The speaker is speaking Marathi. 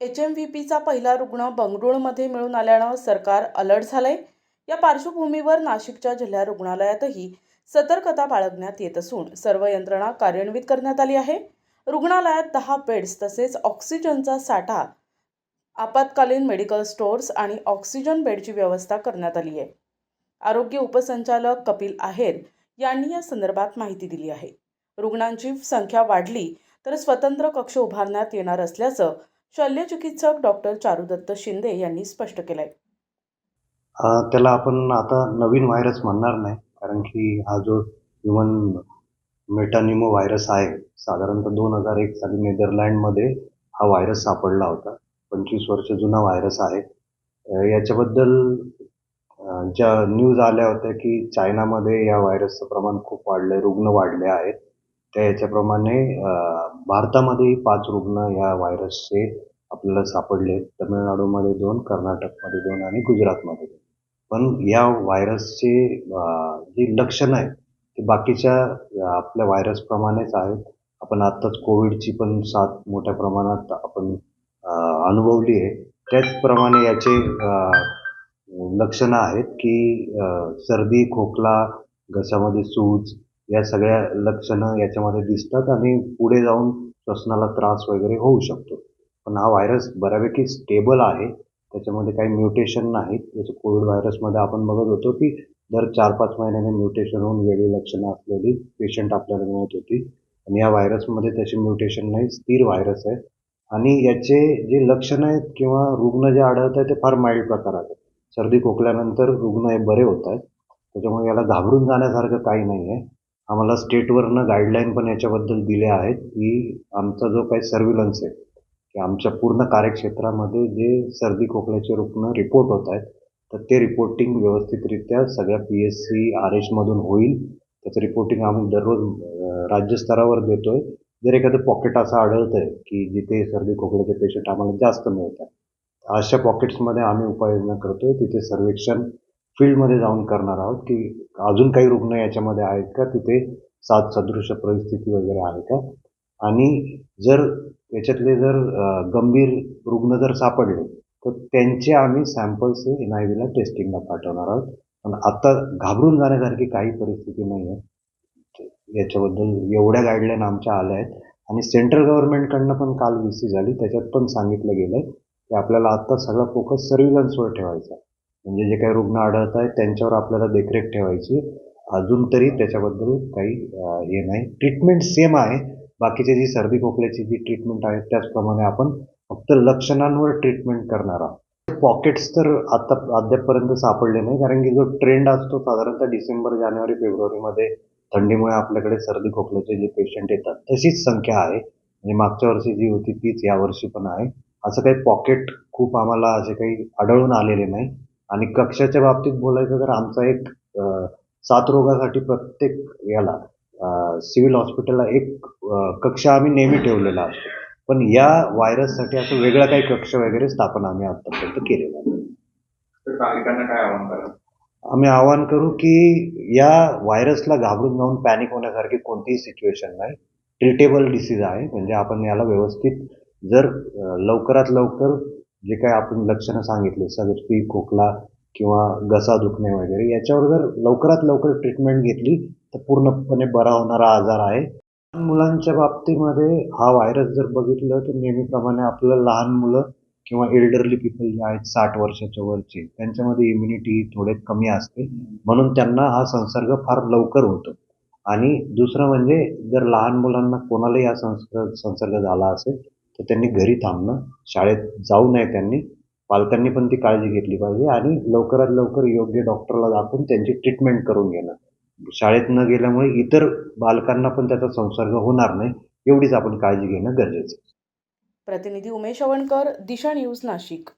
एच एम व्ही पीचा पहिला रुग्ण बंगळुरूमध्ये मिळून आल्यानं सरकार अलर्ट झालंय. या पार्श्वभूमीवर नाशिकच्या जिल्हा रुग्णालयातही सतर्कता बाळगण्यात येत असून सर्व यंत्रणा कार्यान्वित करण्यात आली आहे. रुग्णालयात दहा बेड्स तसेच ऑक्सिजनचा साठा आपत्कालीन मेडिकल स्टोअर्स आणि ऑक्सिजन बेडची व्यवस्था करण्यात आली आहे. आरोग्य उपसंचालक कपिल आहेर यांनी या संदर्भात माहिती दिली आहे. रुग्णांची संख्या वाढली तर स्वतंत्र कक्ष उभारण्यात येणार असल्याचं शल्यचिकित्सक डॉक्टर चारुदत्त शिंदे यांनी स्पष्ट केलंय. त्याला आपण आता नवीन व्हायरस म्हणणार नाही कारण की हा जो ह्युमन मेटानिमो व्हायरस आहे साधारणतः दोन हजार एक साली नेदरलँडमध्ये हा व्हायरस सापडला होता. पंचवीस वर्ष जुना व्हायरस आहे. याच्याबद्दल ज्या न्यूज आल्या होत्या की चायनामध्ये या व्हायरसचं प्रमाण खूप वाढलं आहे रुग्ण वाढले आहेत. त्या याच्याप्रमाणे भारतामध्येही पाच रुग्ण या व्हायरसचे आपल्याला सापडले तमिळनाडूमध्ये दोन कर्नाटकमध्ये दोन आणि गुजरातमध्ये दोन. पण या व्हायरसचे जे जी लक्षणं आहेत ती बाकीच्या आपल्या व्हायरसप्रमाणेच आहेत. आपण आत्ताच कोविडची पण साथ मोठ्या प्रमाणात आपण अनुभवली आहे. त्याचप्रमाणे याचे लक्षणं आहेत की सर्दी खोकला घशामध्ये सूज या सगळ्या लक्षणं याच्यामध्ये दिसतात आणि पुढे जाऊन श्वसनाला त्रास वगैरे होऊ शकतो. पण हा व्हायरस बऱ्यापैकी स्टेबल आहे. त्याच्यामध्ये काही म्युटेशन नाहीत. जसं कोविड व्हायरसमध्ये आपण बघत होतो की दर चार पाच महिन्याने म्युटेशन होऊन वेगळी लक्षणं असलेली पेशंट आपल्याला मिळत होती. आणि या व्हायरसमध्ये त्याचे म्युटेशन नाही स्थिर व्हायरस आहे. आणि याचे जे लक्षणं आहेत किंवा रुग्ण जे आढळत आहेत ते फार माइल्ड प्रकारात आहेत सर्दी खोकल्यानंतर रुग्ण हे बरे होत आहेत. त्याच्यामुळे याला घाबरून जाण्यासारखं काही नाही आहे आम्हाला स्टेटवरनं गाईडलाईन पण याच्याबद्दल दिल्या आहेत की आमचा जो काही सर्व्हिलन्स आहे की आमच्या पूर्ण कार्यक्षेत्रामध्ये जे सर्दी खोकल्याचे रुग्ण रिपोर्ट होत आहेत तर ते रिपोर्टिंग व्यवस्थितरित्या सगळ्या पी एस सी आर एचमधून होईल. त्याचं रिपोर्टिंग आम्ही दररोज राज्यस्तरावर राज्यस्तरावर देतोय. जर एखादं पॉकेट असं आढळतं आहे की जिथे सर्दी खोकल्याचे पेशंट आम्हाला जास्त मिळतात अशा पॉकेट्समध्ये आम्ही उपाययोजना करतोय. तिथे सर्वेक्षण फील्डमध्ये जाऊन करणार आहोत की अजून काही रुग्ण याच्यामध्ये आहेत का? तिथे साथ सदृश परिस्थिती वगैरे आहे का? आणि जर याच्यातले जर गंभीर रुग्ण जर सापडले तर त्यांचे आम्ही सॅम्पल्स हे एन आय व्हीला टेस्टिंगला पाठवणार आहोत. पण आत्ता घाबरून जाण्यासारखी काही परिस्थिती नाही आहे याच्याबद्दल एवढ्या गाईडलाईन आमच्या आल्या आहेत. आणि सेंट्रल गव्हर्नमेंटकडनं पण काल व्ही सी झाली. त्याच्यात पण सांगितलं गेलं आहे की आपल्याला आत्ता सगळा फोकस सर्व्हिलन्सवर ठेवायचा म्हणजे जे काही रुग्ण आढळत आहेत त्यांच्यावर आपल्याला देखरेख ठेवायची अजून तरी त्याच्याबद्दल काही हे नाही. ट्रीटमेंट सेम आहे. बाकीचे जी सर्दी खोकल्याची जी ट्रीटमेंट आहे त्याचप्रमाणे आपण फक्त लक्षणांवर ट्रीटमेंट करणार आहोत. पॉकेट्स तर आता अद्यापपर्यंत सापडले नाही कारण की जो ट्रेंड असतो साधारणतः डिसेंबर जानेवारी फेब्रुवारीमध्ये थंडीमुळे आपल्याकडे सर्दी खोकल्याचे जे पेशंट येतात तशीच संख्या आहे. म्हणजे मागच्या वर्षी जी होती तीच यावर्षी पण आहे. असं काही पॉकेट खूप आम्हाला असे काही आढळून आलेले नाही. आणि कक्षाच्या बाबतीत बोलायचं तर आमचा एक सात रोगासाठी प्रत्येक याला सिव्हिल हॉस्पिटलला एक कक्ष आम्ही नेहमी ठेवलेला असतो. पण या व्हायरससाठी असं वेगळा काही कक्ष वगैरे स्थापन आम्ही आतापर्यंत केलेला करा? आम्ही आवाहन करू की या व्हायरसला घाबरून जाऊन पॅनिक होण्यासारखी कोणतीही सिच्युएशन नाही. ट्रीटेबल डिसीज आहे म्हणजे आपण याला व्यवस्थित जर लवकरात लवकर जे काही आपण लक्षणं सांगितले सर्दी खोकला किंवा घसा दुखणे वगैरे याच्यावर जर लवकरात लवकर ट्रीटमेंट घेतली तर पूर्णपणे बरा होणारा आजार आहे. लहान मुलांच्या बाबतीमध्ये हा व्हायरस जर बघितलं तर नेहमीप्रमाणे आपलं लहान मुलं किंवा एल्डरली पीपल जे आहेत साठ वर्षाच्या वरचे त्यांच्यामध्ये इम्युनिटी थोडे कमी असते. म्हणून त्यांना हा संसर्ग फार लवकर होतो. आणि दुसरं म्हणजे जर लहान मुलांना कोणालाही हा संसर्ग संसर्ग झाला असेल तर त्यांनी घरी थांबणं शाळेत जाऊ नये त्यांनी पालकांनी पण ती काळजी घेतली पाहिजे आणि लवकरात लवकर योग्य डॉक्टरला दाखवून त्यांची ट्रीटमेंट करून घेणं. शाळेत न गेल्यामुळे इतर बालकांना पण त्याचा संसर्ग होणार नाही एवढीच आपण काळजी घेणं गरजेचं आहे. प्रतिनिधी उमेश अवणकर दिशा न्यूज नाशिक.